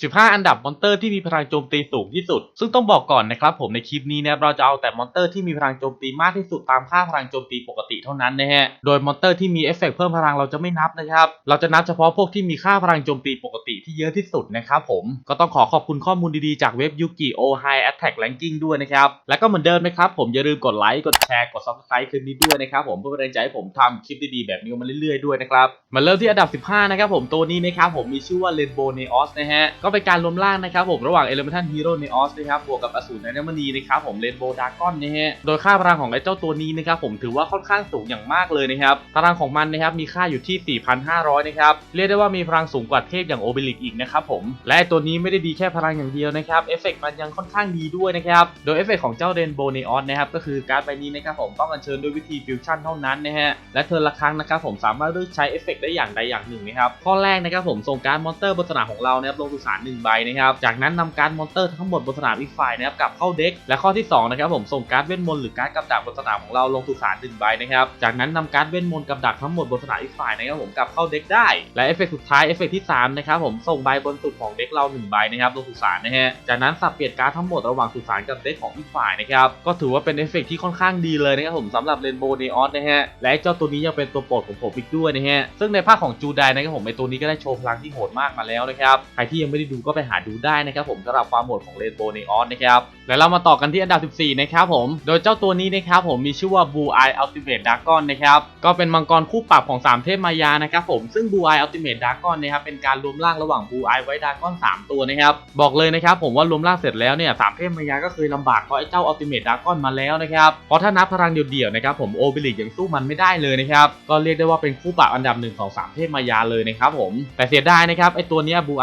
15 อันดับมอนเตอร์ที่มีพลังโจมตีสูงที่สุด ซึ่งต้องบอกก่อนนะครับผมในคลิปนี้นะครับเราจะเอาแต่มอนเตอร์ที่มีพลังโจมตีมากที่สุดตามค่าพลังโจมตีปกติเท่านั้นนะฮะ โดยมอนเตอร์ที่มีเอฟเฟกต์เพิ่มพลังเราจะไม่นับนะครับ เราจะนับเฉพาะพวกที่มีค่าพลังโจมตีปกติที่เยอะที่สุดนะครับผม ก็ต้องขอขอบคุณข้อมูลดีๆจากเว็บยูกิโอไฮแอตแทกแลนกิ้งด้วยนะครับ แล้วก็เหมือนเดิมนะครับผมอย่าลืมกดไลค์กดแชร์กด subscribe คลิปนี้ด้วยนะครับผมเพื่อเป็นแรงใจให้ผมทำคลิปดีๆแบบนี้มาเรื่อยๆด้วยนะครับมาเริ่มที่อันดับ 15 นะครับผมตัวนี้นะครับผมมีชื่อว่า Rainbow Neos นะฮะก็็เป็นการรวมร่างนะครับผมระหว่าง Elemental Hero Neos นะครับบวกกับอสูรในเนมณีนะครับผม Rainbow Dragon นะฮะโดยค่าพลังของไอ้เจ้าตัวนี้นะครับผมถือว่าค่อนข้างสูงอย่างมากเลยนะครับพลังของมันนะครับมีค่าอยู่ที่ 4,500 นะครับเรียกได้ว่ามีพลังสูงกว่าเทพอย่างโอเบลิกอีกนะครับผมและตัวนี้ไม่ได้ดีแค่พลังอย่างเดียวนะครับเอฟเฟกต์มันยังค่อนข้างดีด้วยนะครับโดยเอฟเฟกต์ของเจ้า Rainbow Neos นะครับก็คือการ์ดใบนี้นะครับผมต้องอัญเชิญด้วยวิธีฟิวชั่นเท่านั้นนะฮะและเทิร์นละครั้งนะครับผมสามารถเลือกใช้เอฟเฟกได้อย่างใดอย่างหนึ่งนะครับข้อแรกนะครับผมส่งการมอนเตอร์บนสนามของเรานะครับลงสุสานหนึ่งใบนะครับ จากนั้นนำการมอนเตอร์ทั้งหมดบนสนามอีกฝ่ายนะครับกลับเข้าเด็ก และข้อที่สองนะครับผมส่งการ์ดเวทมนต์หรือการ์ดกับดักบนสนามของเราลงสุสานหนึ่งใบนะครับ จากนั้นนำการ์ดเวทมนต์กับดักทั้งหมดบนสนามอีกฝ่ายนะครับผมกลับเข้าเด็กได้ และเอฟเฟกต์สุดท้ายเอฟเฟกต์ที่สามนะครับผมส่งใบบนสุดของเด็กเราหนึ่งใบนะครับลงสุสานนะฮะ จากนั้นสับเปลี่ยนการ์ดทั้งหมดระหว่างสุสานกับเด็กของอีกฝ่ายนะครับก็ถือว่าเป็นเอฟเฟกต์ที่ค่อนข้างดีเลยนะครับผมสำหรับเรนโบว์เนออสนะฮะและเจ้าตัวนี้ยังเป็นตัวโปรดของผมอีกด้วยนะฮะซึ่งในภาคของจูไดนะครับผมไอตัวนี้ก็ได้โชว์พลังที่โหดมากมาแล้วนะครับใครที่ยังไม่ได้ดูก็ไปหาดูได้นะครับผมสำหรับความโหดของเรนโบว์เนออสนะครับและเรามาต่อกันที่อันดับ 14 นะครับผม โดยเจ้าตัวนี้นะครับผมมีชื่อว่า Blue Eye Ultimate Dragon นะครับก็เป็นมังกรคู่ปรับของ 3 เทพมายานะครับผมซึ่ง Blue Eye Ultimate Dragon นะครับเป็นการรวมร่างระหว่าง Blue Eye White Dragon 3ตัวนะครับบอกเลยนะครับผมว่ารวมร่างเสร็จแล้วเนี่ยสามเทพมายาก็เคยลำบากเพราะไอ้เจ้า Ultimate Dragon มาแล้วนะครับเพราะถ้านับพลังเดี่ยวๆนะครับผมโอเบลิกยังสู้มันไม่ได้เลยนะครับก็เรียกได้ว่าเป็นคู่ปรับอันดับหนึ่งของสามเทพมายาเลยนะครับผมแต่เสียดายนะครับไอ้ตัวเนี้ย Blue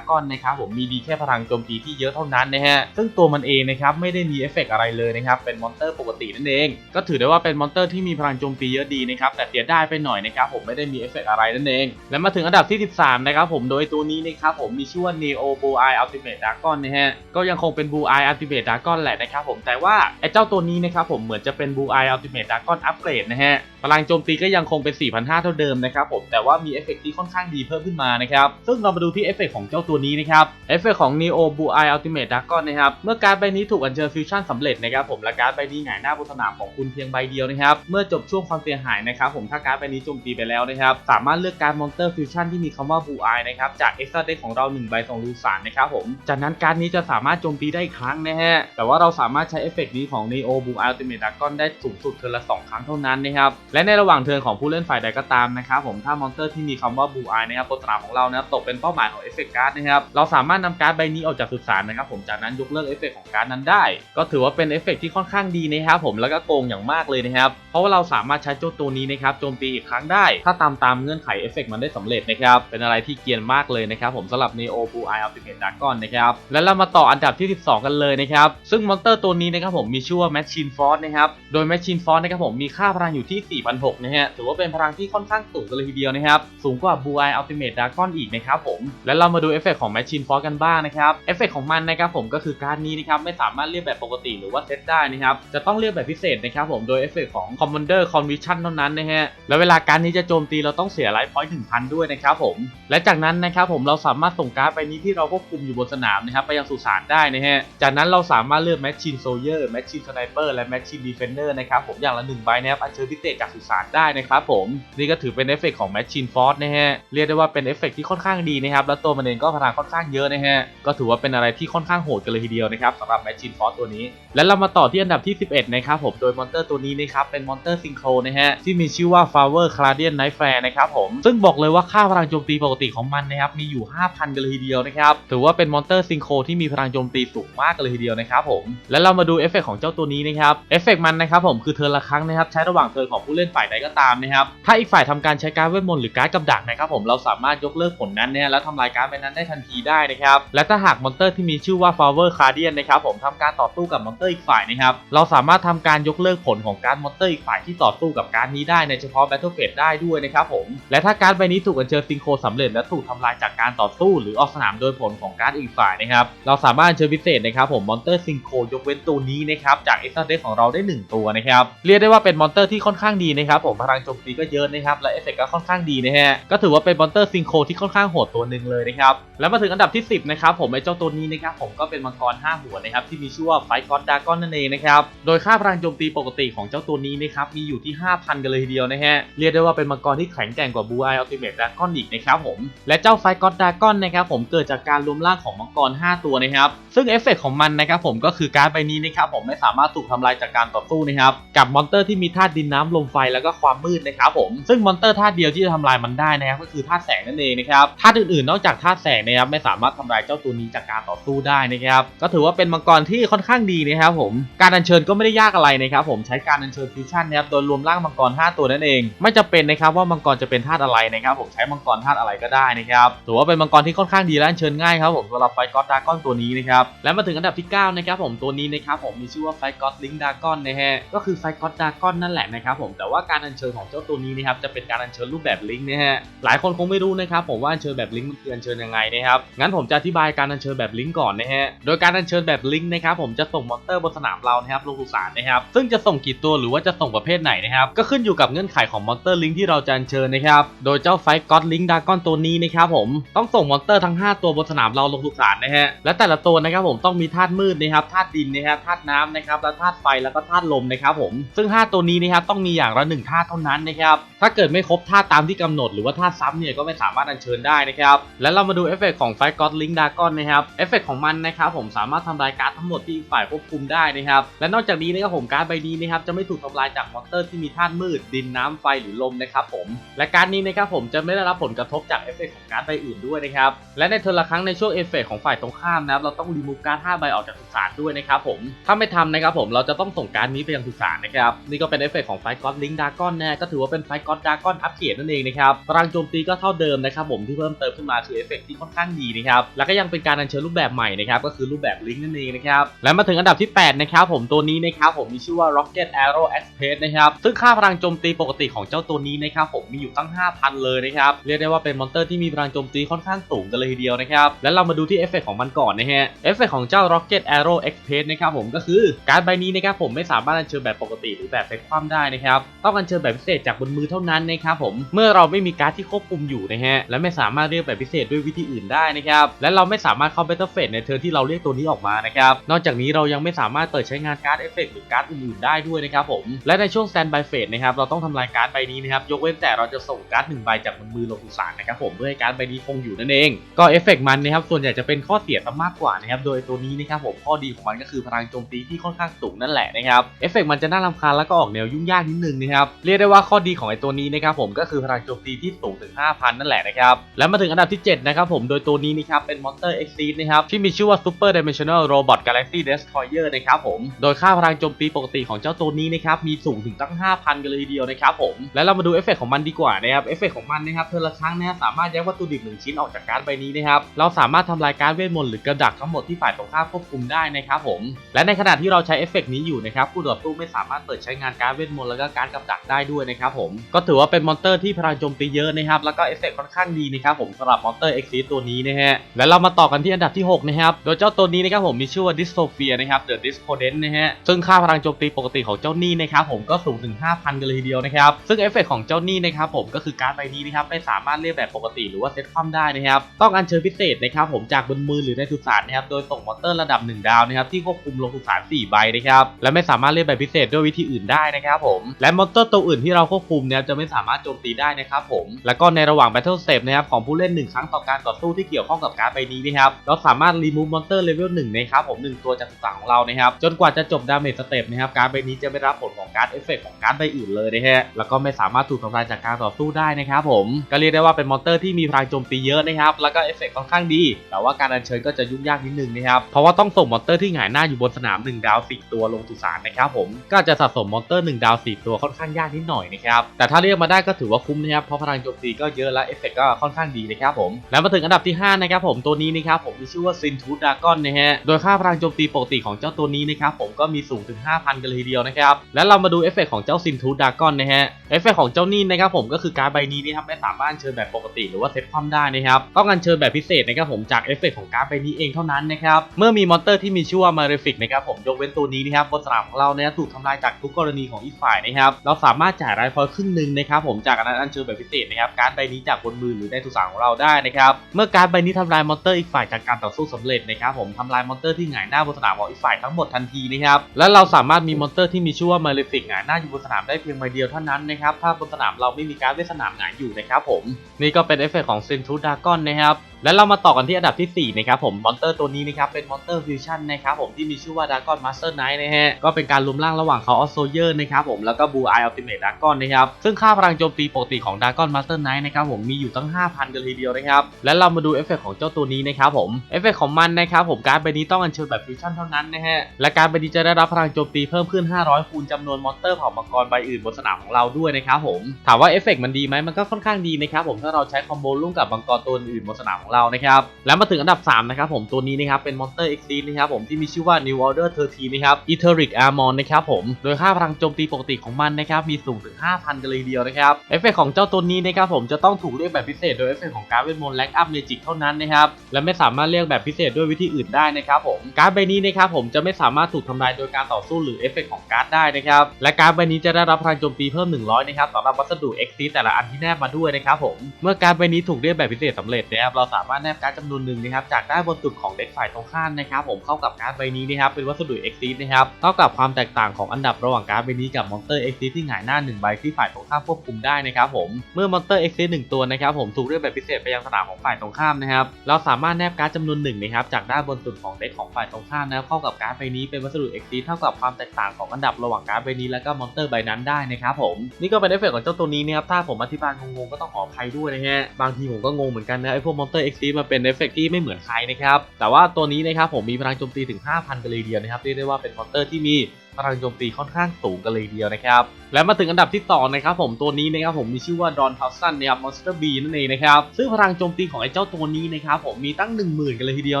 Eye Ultimate Dragon นะครับผมมีดีแค่พลังโจมตีที่เยอะเท่านั้นนะฮะซึ่งตัวมันเองนะครับไม่ได้มีเอฟเฟกต์อะไรเลยนะครับเป็นมอนเตอร์ปกตินั่นเอง ก็ถือได้ว่าเป็นมอนเตอร์ที่มีพลังโจมตีเยอะดีนะครับแต่เสียไดายไปหน่อยนะครับผมไม่ได้มีเอฟเฟกต์อะไรนั่นเอง และมาถึงอันดับที่ 13นะครับผมโดยตัวนี้นะครับผมมีชื่อว่า Neo Blue Eye Ultimate Dragon นะฮะก็ยังคงเป็น Blue Eye Ultimate Dragon แหละนะครับผมแต่ว่าไอ้เจ้าตัวนี้นะครับผมเหมือนจะเป็น Blue Eye Ultimate Dragon อัปเกรดนะฮะพลังโจมตีก็ยังคงเป็น 4,500 เท่าเดิมนะครับผมแต่ว่ามีเอฟเฟกที่ค่อนข้างดีเพิ่มขึ้นมานะครับซึ่งเรามาดูที่เอฟเฟกของเจ้าตัวนี้นะครับเอฟเฟกต์ของ Neo Blue Eye Ultimate Dragon นะครับเมื่อการ์ดใบนี้ถูกอัญเชิญฟิวชั่นสำเร็จนะครับผมและการ์ดใบนี้หงายหน้าบนสนามของคุณเพียงใบเดียวนะครับเมื่อจบช่วงความเสียหายนะครับผมถ้าการ์ดใบนี้โจมตีไปแล้วนะครับสามารถเลือกการ์ดมอนเตอร์ฟิวชั่นที่มีคำว่า Blue Eye นะครับจาก Extra Deck ของเรา1ใบส่งลูสานนะครับผมจากนั้นการ์ดนี้จะสามารถโจมตีได้อีกครั้งนะฮะแต่ว่าเราสามารถใช้เอฟเฟกต์นี้ของ Neo Blue Eye Ultimate Dragon ได้สูงสุดเทิร์นละ 2 ครั้งเท่านั้นนะครับและในระหว่างเทิร์นของผู้เล่นฝ่ายใดก็ตามนะครับผมถ้ามอนเตอร์ที่มีคำว่า Blue Eye นะครับบนสนามของเรานะตกเป็นเป้าหมายของเอฟเฟกต์การ์ดนะครับเราสามารถนำการ์ดใบนี้ออกจากสุสานนะครับผมจากนั้นยกเลิกเอฟเฟกต์ของการ์ดนั้นได้ ก็ถือว่าเป็นเอฟเฟกต์ที่ค่อนข้างดีนะครับผมแล้วก็โกงอย่างมากเลยนะครับเพราะว่าเราสามารถใช้เจ้าตัวนี้นะครับโจมตีอีกครั้งได้ ถ้าตามตามเงื่อนไขเอฟเฟกต์มันได้สำเร็จนะครับเป็นอะไรที่เกียนมากเลยนะครับผมสำหรับ Neo Blue Eye Ultimate Dragon นะครับและเรามาต่ออันดับที่ 12 กันเลยนะครับซึ่งมอนเตอร์ตัวนี้นะครับผมมีชื่อว่า Machine Force นะครับโดย Machine Force นะครับผมมีค่าพลังอยู่ที่ 4,600นะฮะถือว่าเป็นพลังที่ค่อนข้างสูงกันเลยทีเดียวนะครับสูงกว่า Blue Eye Ultimate Dragon อีกนะครับผมและเรามาดูเอฟเฟกของ Machine Force กันบ้างนะครับเอฟเฟกต์ของมันนะครับผมก็คือการนี้นะครับไม่สามารถเรียกแบบปกติหรือว่าเซตได้นะครับจะต้องเรียกแบบพิเศษนะครับผมโดยเอฟเฟกต์ของ Commander Conviction เท่านั้นนะฮะและเวลาการนี้จะโจมตีเราต้องเสียไลฟ์พอยต์1,000ด้วยนะครับผมและจากนั้นนะครับผมเราสามารถส่งการ์ดไปนี้ที่เราควบคุมอยู่บนสนามนะครับไปยังสุสานได้นะฮะจากนั้นเราสามารถเลือก Machine Soldier Machine Sniper และ Machine Defender นะครับผมอย่างละหนึ่งใบนะครับอัญเชิญพิเศษจากสุสานได้นะครับผมนี่ก็ถือเป็นเอฟเฟกต์ของ Machine Force นะฮะเรียกได้ว่าเป็นเอฟเฟกที่ค่อนข้างดีนะครับแล้วตัวมันเองก็พลังค่อนข้างเยอะนะฮะ ก็ถือว่าเป็นอะไรที่ค่อนข้างโหดกันเลยทีเดียวนะครับสำหรับ Machine Force ตัวนี้ และเรามาต่อที่อันดับที่ 11 นะครับผมโดยมอนเตอร์ตัวนี้นะครับเป็นมอนเตอร์ซิงโครนะฮะที่มีชื่อว่า Flower Clarion Night Flare นะครับผมซึ่งบอกเลยว่าค่าพลังโจมตีปกติของมันนะครับมีอยู่ 5,000 กันเลยทีเดียวนะครับถือว่าเป็นมอนเตอร์ซิงโครที่มีพลังโจมตีสูงมากกันเลยทีเดียวนะครับผมและเรามาดูเอฟเฟกของเจ้าตัวนี้นะครับเอฟเฟกมันนะครับผมคือเทิร์นละครั้งนะครับใช้ระหว่างเทิร์นของผู้เล่นฝ่ายใดก็ตามนะครับถ้าอีกฝ่ายทำการใช้การเวทมนต์หรือการกับดักนะครับผมเราสามารถยกเลิกผลนั้นเนี่ยแล้วทำลายการดใบนั้นได้ทันทีได้นะครับ และถ้าหากมอนเตอร์ที่มีชื่อว่า Flower Guardian นะครับผมทำการต่อสู้กับมอนเตอร์อีกฝ่ายนะครับ เราสามารถทำการยกเลิกผลของการมอนเตอร์อีกฝ่ายที่ต่อสู้กับการนี้ได้ในเฉพาะ Battle Phase ได้ด้วยนะครับผม และถ้าการใบนี้ถูกอัญเชิญซิงโครสำเร็จและถูกทำลายจากการต่อสู้ หรือออกสนามโดยผลของการอีกฝ่ายนะครับ เราสามารถอัญเชิญพิเศษนะครับผมมอนเตอร์ซิงโครยกเว้นตัวนี้นะครับจากเอ็กซ์เดของเราได้หนึ่งตัวนะครับ เรียกได้ว่าเป็นมอนเตอร์ที่ค่อนข้างดีนะครับผมพลังโจมตีก็เยอะนะครับและเอฟเฟกต์ก็ค่อนข้างดีนะฮะก็ถือว่าเป็นมอนเตอร์ซิงโครที่ค่อนข้างโหดตัวหนึ่งเลยนะครับและแล้วมาถึงอันดับที่ 10นะครับผมไอ้เจ้าตัวนี้นะครับผมก็เป็นมังกร 5 หัวนะครับที่มีชื่อว่าไฟกอดดากอนนั่นเองนะครับโดยค่าพลังโจมตีปกติของเจ้าตัวนี้นะครับมีอยู่ที่ 5,000 กันเลยทีเดียวนะฮะเรียกได้ว่าเป็นมังกรที่แข็งแกร่งกว่าบูไออัลติเมทดากอนอีกนะครับผมและเจ้าไฟกอดดากอนนะครับผมเกิดจากการรวมร่างของมังกร 5 ตัวนะครับซึ่งเอฟเฟกต์ของมันนะครับผมก็คือการ์ดใบนี้นะครับผมไม่สามารถถูกทำลายจากการต่อสู้นะครับกับมอนเตอร์ที่มีธาตุดินน้ำลมไฟแล้วก็ความมืดนะครับผมซึ่งมอนเตอร์ธาตุเดียวที่จะทำลายมันได้นะครับก็คือธาตุแสงนั่นเองนะครับธาตุอื่นๆนอกจากธาตุแสงนะครับไม่สามารถทำลายเจ้าตัวนี้จากการต่อสู้ได้นะครับก็ถือว่าเป็นมังกรที่ค่อนข้างดีนะครับผมการอัญเชิญก็ไม่ได้ยากอะไรนะครับผมใช้การอัญเชิญฟิวชั่นนะครับโดยรวมร่างมังกร 5 ตัวนั่นเอง ไม่จำเป็นนะครับว่ามังกรจะเป็นธาตุอะไรนะครับผมใช้มังกรธาตุอะไรก็ได้นะครับถือว่าเป็นมังกรที่ค่อนข้างดีและอัญเชิญง่ายครับผมสำหรับไฟก็อดดากอนตัวนี้นะครับและมาถึงอันดับที่9นะครับผมตัวนี้นะครับผมมีชื่อว่าไฟก็อดลิงดากอนนะฮะก็คือไฟก็อดดากอนนั่นแหละนะครับผมแต่ว่าการอัญเชิญของเจ้าตัวนี้นะครับจะเป็นการอัญเชิญรูปแบบลิงนะฮะหลายคนคงไม่รู้นะครับผมว่าอัญเชิญแบบลิงมันคืออัญเชิญยังไงนะครับงั้นผมจะอธิบายการอัญเชิญแบบลิงก์ก่อนนะฮะโดยการอัญเชิญแบบลิงก์นะครับผมจะส่งมอนเตอร์บนสนามเรานะครับลงสุสานนะครับซึ่งจะส่งกี่ตัวหรือว่าจะส่งประเภทไหนนะครับก็ขึ้นอยู่กับเงื่อนไขของมอนเตอร์ลิงก์ที่เราจะอัญเชิญนะครับโดยเจ้าไฟก็อดลิงก์ดากอนตัวนี้นะครับผมต้องส่งมอนเตอร์ทั้ง 5 ตัวบนสนามเราลงสุสานนะฮะและแต่ละตัวนะครับผมต้องมีธาตุมืดนะครับธาตุดินนะครับธาตุน้ำนะครับและธาตุไฟแล้วก็ธาตุลมนะครับผมซึ่ง 5 ตัวนี้นะครับต้องมีอย่างละหนึ่งธาตุเท่านั้นนะครับถ้าเกิดไม่ครบธาตุตามที่กำหนด หรือว่าธาตุซ้ำเนี่ยก็ไม่สามารถอัญเชิญได้นะครับและเรามาดูเอฟเฟกต์ของไฟก็อดลิงดากอนนะครับเอฟเฟกต์ของมันนะครับผมสามารถทำลายการ์ดทั้งหมดที่อีกฝ่ายควบคุมได้นะครับและนอกจากนี้นะครับผมการ์ดใบนี้นะครับจะไม่ถูกทำลายจากมอนเตอร์ที่มีธาตุมืด ดินน้ำไฟหรือลมนะครับผมและการ์ดนี้นะครับผมจะไม่ได้รับผลกระทบจากเอฟเฟกต์ของการ์ดใบอื่นด้วยนะครับและในเทอร์ละครั้งในช่วงเอฟเฟกต์ของฝ่ายตรงข้ามนะครับเราต้องรีมูฟการ์ด5ใบออกจากสุสานด้วยนะครับผมถ้าไม่ทำนะครับผมเราจะต้องส่งการ์ดนี้ไปยังสุสานนะครับนี่ก็เป็นเอฟเฟกต์ของไฟก็อดลิงดากอนนะก็ถือว่าเป็นไฟก็อดดากอนอัปเกรดนั่นเองนะครับพลังโจมตีก็เท่าเดิมนะครับผมที่เพิ่มเติมขึ้นมาคือเอฟเฟกที่ค่อนข้างดีนะครับแล้วก็ยังเป็นการอัญเชิญรูปแบบใหม่นะครับก็คือรูปแบบลิงก์นั่นเองนะครับและมาถึงอันดับที่ 8 นะครับผมตัวนี้นะครับผมมีชื่อว่า Rocket Arrow Express นะครับซึ่งค่าพลังโจมตีปกติของเจ้าตัวนี้นะครับผมมีอยู่ตั้ง 5,000 เลยนะครับเรียกได้ว่าเป็นมอนเตอร์ที่มีพลังโจมตีค่อนข้างสูงกันเลยทีเดียวนะครับและเรามาดูที่เอฟเฟกต์ของมันก่อนนะฮะเอฟเฟกต์ของเจ้า Rocket Arrow Express นะครับผมก็คือการดใบนี้นะครับผมไม่สามารถอัญเชิญแบบปกติหรือแบบเซตความได้นะครับต้องอัญเชิญแบบพิเศษจากบนมือเท่านั้นนะครับผมเมื่อเราไม่มีการ์ดที่ควบคุมอยู่นะฮะและไม่สามารถเรียกแบบพิเศษด้วยวิธีอื่นได้นะครับ และเราไม่สามารถเข้า Battle Phase ในเทิร์นที่เราเรียกตัวนี้ออกมานะครับ นอกจากนี้เรายังไม่สามารถเปิดใช้งานการ์ดเอฟเฟกต์หรือการ์ดอื่นๆได้ด้วยนะครับผม และในช่วง Standby Phase นะครับเราต้องทำลายการ์ดใบนี้นะครับยกเว้นแต่เราจะส่งการ์ดหนึ่งใบจากมือลงสุสานนะครับผมเพื่อให้การ์ดใบนี้คงอยู่นั่นเองก็เอฟเฟกต์มันนะครับส่วนใหญ่จะเป็นข้อเสียซะมากกว่านะครับโดยตัวนี้นะครับผมข้อดีของมันก็คือพลังโจมตีที่ค่อนข้างสูงนั่นแหละนะครับเอฟเฟกต์มันจะน่ารำคาญแล้วก็ออกแนวยุ่งยากนิดนึงนะครับเรียกได้ว่าข้อดีของไอ้ตัวนี้นะครับผมก็คือพลังโจมตีที่สูงถึง 5,000 นั่นแหละนะครับแล้วมาถึงอันดับที่7นะครับผมโดยยตัวนี้นะครับเป็น Monster Exceed นะครับที่มีชื่อว่า Super Dimensional Robot Galaxy Destroyer นะครับผมโดยค่าพลังโจมตีปกติของเจ้าตัวนี้นะครับมีสูงถึงตั้ง 5,000 กันเลยทีเดียวนะครับผมแล้วเรามาดูเอฟเฟกของมันดีกว่านะครับเอฟเฟกของมันนะครับเทอละครั้งนะสามารถแยกวัตถุดิบหนึ่งชิ้นออกจากการ์ดใบนี้นะครับเราสามารถทำลายการ์ดเวทมนต์หรือกระดักทั้งหมดที่ฝ่ายตรงข้ามควบคุมได้นะครับผมและในขณะที่เราใช้เอฟเฟกนี้อยู่นะครับผู้ต่อสู้ไม่สามารถเปิดใช้งานการ์ดเวทมนต์แล้วก็การกับดักได้ด้วยนะครับผมก็ถือว่าเป็นมอนเตอร์ที่พลังโจมตีเยอะนะครับแล้วก็เอฟเฟกค่อนข้างดีนะครับผมสำหรับมอนเตอร์เอ็กซิตัวนี้นะฮะ และเรามาต่อกันที่อันดับที่ 6 นะครับ โดยเจ้าตัวนี้นะครับผมมีชื่อว่า Dystopia นะครับ The Discordant นะฮะ ซึ่งค่าพลังโจมตีปกติของเจ้านี่นะครับผมก็สูงถึง 5,000 กันเลยทีเดียวนะครับ ซึ่งเอฟเฟกต์ของเจ้านี่นะครับผมก็คือการ์ดใบนี้นะครับไม่สามารถเรียกแบบปกติหรือว่าเซตคว่ำได้นะครับ ต้องอัญเชิญพิเศษนะครับผมจากบนมือหรือในสุสานนะครับ โดยส่งมอนเตอร์ระดับ 1 ดาวนะครับที่ควบคุมลงสุสาน4ใบนะครับ และไม่สามารถเรียกแบบพิเศษด้วยวิธีอื่นได้นะครับผม และมอนเตอร์ตัวอื่นที่เราควบคุมเนี่ยจะไม่สามารถโจมตีได้นะครับผม แล้วก็ในระหว่าง Battle Step นะครับของผู้เล่น1ครั้งต่อการต่อสู้ที่เกี่ยวข้องกับการ์ดใบนี้นะครับเราสามารถรีมูฟมอนเตอร์เลเวล1นะครับผม1ตัวจากสุสานของเรานะครับจนกว่าจะจบดาเมจสเต็ปนะครับการ์ดใบนี้จะไม่รับผลของการ์ดเอฟเฟกต์ของการ์ดใบอื่นเลยนะฮะแล้วก็ไม่สามารถถูกทำลายจากการต่อสู้ได้นะครับผมก็เรียกได้ว่าเป็นมอนเตอร์ที่มีพลังโจมตีเยอะนะครับแล้วก็เอฟเฟกต์ค่อนข้างดี แต่ว่าการอัญเชิญก็จะยุ่งยากนิดนึงนะครับเพราะว่าต้องส่งมอนเตอร์ที่หงายหน้าอยู่บนสนาม1ดาว4ตัวลงสุสานนะครับผมก็จะสะสมมอนเตอร์1ดาว4ตัวค่อนข้างยากนิดหน่อยนะครับแต่ถ้าเรียกมาได้ก็ถือว่าคุ้มนะครับเพราะพลังโจมตีก็เยอะและเอฟเฟกก็ค่อนข้างดีนะครับผมแล้วมาถึงอันดับที่ 5 นะครับผมตัวนี้นะครับผมมีชื่อว่าซินทูดากอนนะฮะโดยค่าพลังโจมตีปกติของเจ้าตัวนี้นะครับผมก็มีสูงถึง 5,000 กันเลยทีเดียวนะครับแล้วเรามาดูเอฟเฟกต์ของเจ้าซินทูดากอนนะฮะเอฟเฟกต์ของเจ้านี่นะครับผมก็คือการใบนี้นะครับไม่สามารถเชิญแบบปกติหรือว่าเซตความได้นะครับต้องการเชิญแบบพิเศษนะครับผมจากเอฟเฟกต์ของการใบนี้เองเท่านั้นนะครับเมื่อมีมอนเตอร์ที่มีชื่อว่ามาเรฟิกนะครับผมยกเว้นตัวนี้นะครับบนสนามของเราเนี่ยถูกทำลายจากทุกกรณีของอีกฝ่ายนะครับเราสามารถจ่ายรายพอยครึ่งหนึ่งนะครับผมจากการอัญเชิญแบบพิเศษนะครับการใบนี้จากบนมือหรือในสุสานของเราได้นะครับเมื่ออการ์ดใบนี้ทำลายมอนเตอร์อีกฝ่ายจากการต่อสู้สำเร็จนะครับผมทำลายมอนเตอร์ที่หงายหน้าบนสนามของอีกฝ่ายทั้งหมดทันทีนะครับและเราสามารถมีมอนเตอร์ที่มีชื่อว่ามาเลฟิกหงายหน้าอยู่บนสนามได้เพียงใบเดียวเท่านั้นนะครับถ้าบนสนามเราไม่มีการ์ดเวทสนามหงายอยู่นะครับผมนี่ก็เป็นเอฟเฟกต์ของเซนทูดากอนนะครับและเรามาต่อกันที่อันดับที่ 4 นะครับผม มอนเตอร์ตัวนี้นะครับ เป็นมอนเตอร์ฟิวชั่นนะครับผมที่มีชื่อว่าดากอนมาสเตอร์ไนท์นะฮะ ก็เป็นการรวมร่างระหว่างเขาออสโซเยอร์นะครับผม แล้วก็บูไออัลติเมทดากอนนะครับ ซึ่งค่าพลังโจมตีปกติของดากอนมาสเตอร์ไนท์นะครับผมมีอยู่ตั้ง 5,000 กันเลยทีเดียวนะครับ และเรามาดูเอฟเฟกต์ของเจ้าตัวนี้นะครับผม เอฟเฟกต์ของมันนะครับผมการ์ดใบนี้ต้องอัญเชิญแบบฟิวชั่นเท่านั้นนะฮะ และการ์ดใบนี้จะได้รับพลังโจมตีเพิ่มขึ้น 500 คูณจำนวนมอนเตอร์เผ่ามังกรใบอื่นบนสนามของเราด้วยนะครับผมถามว่าเอฟเฟกมันดีไหมมันก็ค่อนข้างดีนะครับผมถ้าเราใช้คอมโบร่วมกับมังกรตัวอื่นบนสนามของเรานะครับและมาถึงอันดับ 3 นะครับผมตัวนี้นะครับเป็นมอนสเตอร์เอ็กซ์นะครับผมที่มีชื่อว่า New Order 13นะครับ Etheric Armor นะครับผมโดยค่าพลังโจมตีปกติของมันนะครับมีสูงถึง 5,000 กันเลยเดียวนะครับเอฟเฟกต์ของเจ้าตัวนี้นะครับผมจะต้องถูกเรียกแบบพิเศษโดยเอฟเฟกต์ของการ์ดเวทมนต์แลกอัพเมจิกเท่านั้นนะครับและไม่สามารถเรียกแบบพิเศษด้วยวิธีอื่นได้นะครับผมการ์ดใบนี้นะครับผมจะไม่สามารถถูกทำลายโดยการต่อสู้หรือเอฟเฟกต์ของการ์ดได้นะครับและการ์ดใบนี้จะได้รับพลังโจมตีเพิ่ม 100นะครับสำหรับวัสดุ X แต่ละอันที่แนบมาด้วยนะครับผมเมื่อการ์ดใบนี้ถูกเรียกแบบพิเศษสำเร็จนะครับเราสาามารถแนบการ์ดจำนวนหนึ่งนะครับจากด้านบนสุดของเด็กฝ่ายตรงข้ามนะครับผมเข้ากับการ์ดใบนี้นะครับเป็นวัสดุ X นะครับเท่ากับความแตกต่างของอันดับระหว่างการ์ดใบนี้กับมอนเตอร์ X ที่หงายหน้าหนึ่งใบที่ฝ่ายตรงข้ามควบคุมได้นะครับผมเมื่อมอนเตอร์ X หนึ่งตัวนะครับผมถูกเรียกแบบพิเศษไปยังสนามของฝ่ายตรงข้ามนะครับเราสามารถแนบการ์ดจำนวนหนึ่งนะครับจากด้านบนสุดของเด็กของฝ่ายตรงข้ามนะครับเข้ากับการ์ดใบนี้เป็นวัสดุ X เท่ากับความแตกต่างของอันดับระหว่างการ์ดใบนี้และก็มอนเตอร์ใบนั้นได้นะครับผมนี่ก็เป็นเอฟเฟกต์ของเจ้าตัวนี้นะครับถ้าผมอธิบายงงๆก็ต้องขออภัยด้วยนะฮะบางทีผมก็งงเหมือนกันนะไอพวกมอนเตอร์ X มันเป็นเอฟเฟกต์ที่ไม่เหมือนใครนะครับ แต่ว่าตัวนี้นะครับผมมีพลังโจมตีถึง 5,000กันเลยเดียวนะครับเรียกได้ว่าเป็นมอนเตอร์ที่มี พลังโจมตีค่อนข้างสูงกันเลยเดียวนะครับ และมาถึงอันดับที่2นะครับผมตัวนี้นะครับผมมีชื่อว่าดอนทาวสันนะครับมอนสเตอร์บีนั่นเองนะครับซึ่งพลังโจมตีของไอ้เจ้าตัวนี้นะครับผมมีตั้ง 1 0,000 กันเลยทีเดียว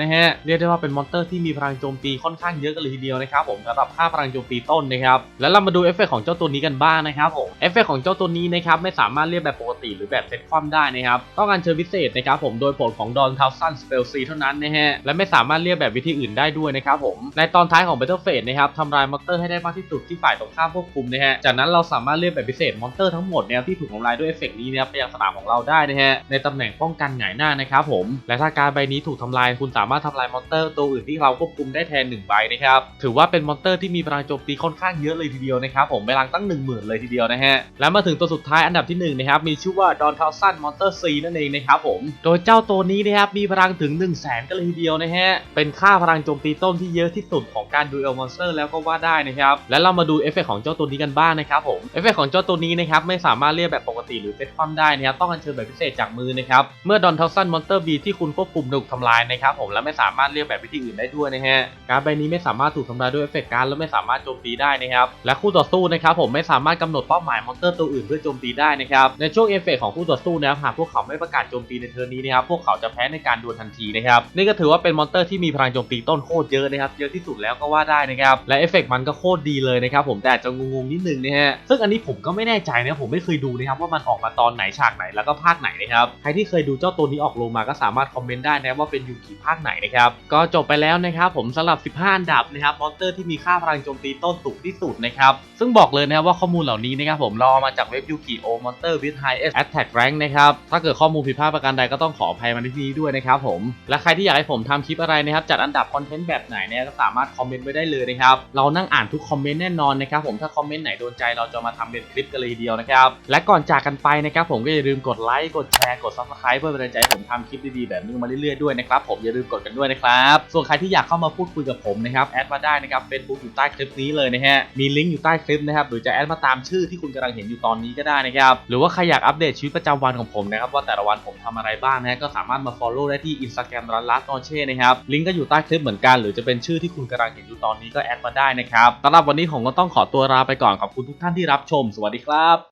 นะฮะเรียกได้ว่าเป็นมอนสเตอร์ที่มีพลังโจมตีค่อนข้างเยอะกันเลยทีเดียวนะครับผมสำหรับค่าพลังโจมตีต้นนะครับแล้วเรามาดูเอฟเฟกต์ของเจ้าตัวนี้กันบ้างนะครับผมเอฟเฟกต์ของเจ้าตัวนี้นะครับไม่สามารถเรียกแบบปกติหรือแบบเซตคว่ำได้นะครับต้องการเชิญพิเศษนะครับผมโดยผลของดอนทาวสันสเปลซีเท่านั้นนะฮะและไม่สามารถเรียกแบบวิธีอื่นได้ด้วยนะครับผมในตอนท้ายของ Battle Phase นะครับทำลายมอนสเตอร์ให้ได้มากที่สุดที่ฝ่ายตรงข้ามควบคุมนะฮะ จากนั้นเราสามารถเรียกแบบพิเศษมอนเตอร์ทั้งหมดเนี่ยที่ถูกทำลายด้วยเอฟเฟกต์นี้นะครับไปยังสนามของเราได้นะฮะ ในตำแหน่งป้องกันหงายหน้านะครับผม และถ้าการใบนี้ถูกทำลายคุณสามารถทำลายมอนเตอร์ตัวอื่นที่เราควบคุมได้แทน1ใบนะครับ ถือว่าเป็นมอนเตอร์ที่มีพลังโจมตีค่อนข้างเยอะเลยทีเดียวนะครับผมพลังตั้ง 1 0,000 เลยทีเดียวนะฮะ แล้วมาถึงตัวสุดท้ายอันดับที่1นะครับมีชื่อว่าดอนทาวสันมอนเตอร์ซีนั่นเองนะครับผม โดยเจ้าตัวนี้นะครับมีพลังถึง 1 0 0 0 0แสนกันเลยทีเดียวนะฮะ เป็นค่าพลังโจมตีต้นที่เยอะที่สุดของการดูเอลมอนสเตอร์แล้วก็ว่าได้นะครับและเรามาดูเอฟเฟกต์ของเจ้าตัวนี้กันบ้างนะครับผมเอฟเฟกต์ของเจ้าตัวนี้นะครับไม่สามารถเรียกแบบปกติหรือเซตคว่ำได้นะครับต้องอัญเชิญแบบพิเศษจากมือนะครับเมื่อดอนทัลสันมอนเตอร์บีที่คุณควบคุมถูกทำลายนะครับผมและไม่สามารถเรียกแบบวิธีอื่นได้ด้วยนะฮะการ์ดใบนี้ไม่สามารถถูกทำลายด้วยเอฟเฟกต์การดและไม่สามารถโจมตีได้นะครับและคู่ต่อสู้นะครับผมไม่สามารถกำหนดเป้าหมายมอนเตอร์ตัวอื่นเพื่อโจมตีได้นะครับในช่วงเอฟเฟกต์ของคู่ต่อสู้นะครับหากพวกเขาไม่ประกาศโจมตีในเทอร์นนี้นะครับพวกเขาจะแพ้ในการดวลทันทีนะครับนี่ก็ถือว่าเป็นมอนเตอร์ที่มีพลังโจมตีต้นโคตรเยอะนะครับเยอะที่สุดแล้วก็ว่าได้นะครับและเอฟเฟกมันก็โคตรดีเลยนะครับผมแต่อาจจะงงๆนิดนึงนะฮะซึ่งอันนี้ผมก็ไม่แน่ใจนะผมไม่เคยดูนะครับว่ามันออกมาตอนไหนฉากไหนแล้วก็ภาคไหนนะครับใครที่เคยดูเจ้าตัวนี้ออกโรงมาก็สามารถคอมเมนต์ได้นะว่าเป็นยูกิภาคไหนนะครับก็จบไปแล้วนะครับผมสำหรับ 15 อันดับนะครับมอนสเตอร์ที่มีค่าพลังโจมตีต้นสูงที่สุดนะครับซึ่งบอกเลยนะครับว่าข้อมูลเหล่านี้นะครับผมรอมาจากเว็บยูกิโอมอนสเตอร์วิดไฮเอสแอตแทกแรงนะครับถ้าเกิดข้อมูลผิดพลาดประการใดก็ต้องขออภัยมาในที่นี้ด้วยนะครับผมและใครที่อยากให้ผมทำคลิปอะไรนะครับจัดอันดับคอนเทนต์แบบไหนเนี่ยก็สามารถคอมเมนต์ไว้ได้เลยนะครับเรานั่งอ่านทุกคอมเมนต์แน่นอนนะครับผมถ้าคอมเมนต์ไหนโดนใจเราจะมาทำเป็นคลิปกันเลยทีเดียวนะครับและก่อนจากกันไปนะครับผมก็อย่าลืมกดไลค์กดแชร์กด subscribe เพื่อเป็นกำลังใจให้ผมทำคลิปดีๆแบบนี้มาเรื่อยๆด้วยนะครับผมอย่าลืมกดกันด้วยนะครับส่วนใครที่อยากเข้ามาพูดคุยกับผมนะครับแอดมาได้นะครับ Facebook อยู่ใต้คลิปนี้เลยนะฮะมีลิงก์อยู่ใต้คลิปนะครับหรือจะแอดมาตามชื่อที่คุณกำลังเห็นอยู่ตอนนี้ก็ได้นะครับหรือว่าใครอยากอัปเดตชีวิตประจำวันของผมนะครับว่าแต่ละวันผมทำอะไรบ้างนะฮะก็สามารถมา follow ได้ที่ Instagram ร้านลัสนอเช่นะครับลิงก์ก็อยู่ใต้คลิปเหมือนกัน หรือจะเป็นชื่อที่คุณกำลังเห็นอยู่ตอนนี้ก็แอดมาได้นะครับสำหรับวันนี้ผมก็ต้องขอตัวลาไปก่อนขอบคุณทุกท่านที่รับชม สวัสดีครับ